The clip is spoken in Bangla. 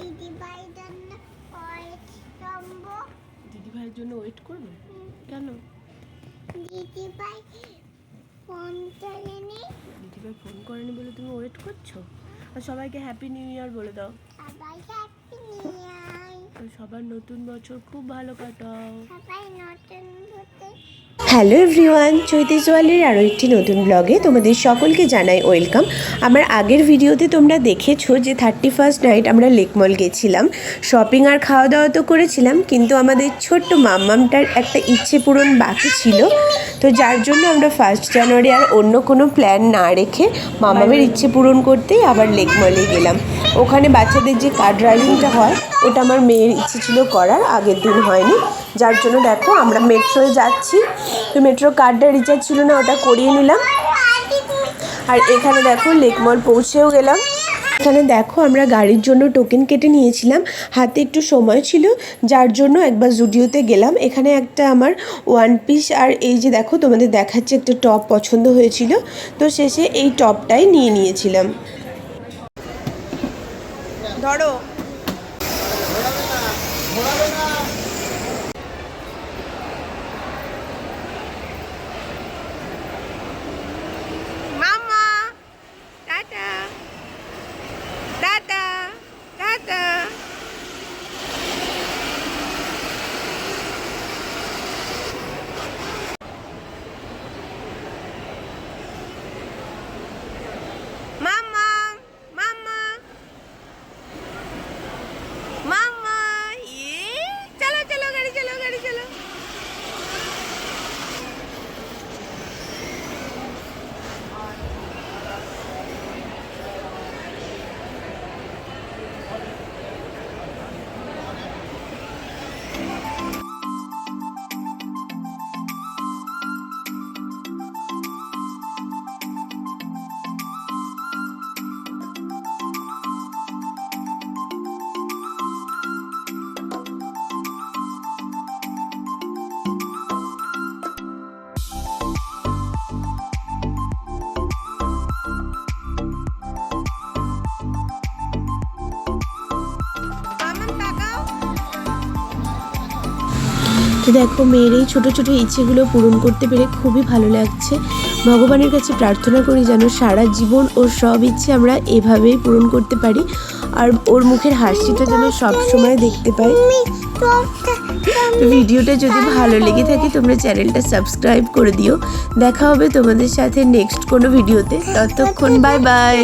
দিদি ভাই জন্য ওয়েট করব। দিদি ভাইয়ের জন্য ওয়েট করবে? কেন? দিদি ভাই ফোন করেনি দিদি ভাই ফোন করেনি বলে তুমি ওয়েট করছ? আর সবাইকে হ্যাপি নিউ ইয়ার বলে দাও। সবাই হ্যাপি নিউ ইয়ার সবার নতুন বছর খুব ভালো কাটাও। সবাই নতুন হতে হ্যালো এভরিওয়ান, চৈতি জোয়ালের আরও একটি নতুন ব্লগে তোমাদের সকলকে জানাই ওয়েলকাম। আমার আগের ভিডিওতে তোমরা দেখেছ যে থার্টি ফার্স্ট নাইট আমরা লেকমল গেছিলাম। শপিং আর খাওয়া দাওয়া তো করেছিলাম, কিন্তু আমাদের ছোট্ট মাম্মামটার একটা ইচ্ছে পূরণ বাকি ছিল। তো যার জন্য আমরা ফার্স্ট জানুয়ারি আর অন্য কোনো প্ল্যান না রেখে মামামের ইচ্ছে পূরণ করতেই আবার লেকমলে গেলাম। ওখানে বাচ্চাদের যে কার ড্রাইভিংটা হয়, ওটা আমার মেয়ের ইচ্ছে ছিল করার, আগের দিন হয়নি। যার জন্য দেখো আমরা মেট্রোয় যাচ্ছি। তো মেট্রো কার্ডটা রিচার্জ ছিল না, ওটা করিয়ে নিলাম। আর এখানে দেখো লেকমল পৌঁছেও গেলাম। এখানে দেখো আমরা গাড়ির জন্য টোকেন কেটে নিয়েছিলাম। হাতে একটু সময় ছিল, যার জন্য একবার জুডিওতে গেলাম। এখানে একটা আমার ওয়ান পিস আর এই যে দেখো তোমাদের দেখাচ্ছে একটা টপ পছন্দ হয়েছিল। তো শেষে এই টপটাই নিয়ে নিয়েছিলাম। ধরো। তো দেখো মেয়ের এই ছোটো ছোটো ইচ্ছেগুলো পূরণ করতে পেরে খুবই ভালো লাগছে। ভগবানের কাছে প্রার্থনা করি যেন সারা জীবন ওর সব ইচ্ছে আমরা এভাবেই পূরণ করতে পারি আর ওর মুখের হাসিটা যেন সব সময় দেখতে পাই। ভিডিওটা যদি ভালো লেগে থাকে তোমরা চ্যানেলটা সাবস্ক্রাইব করে দিও। দেখা হবে তোমাদের সাথে নেক্সট কোনো ভিডিওতে। ততক্ষণ বাই বাই।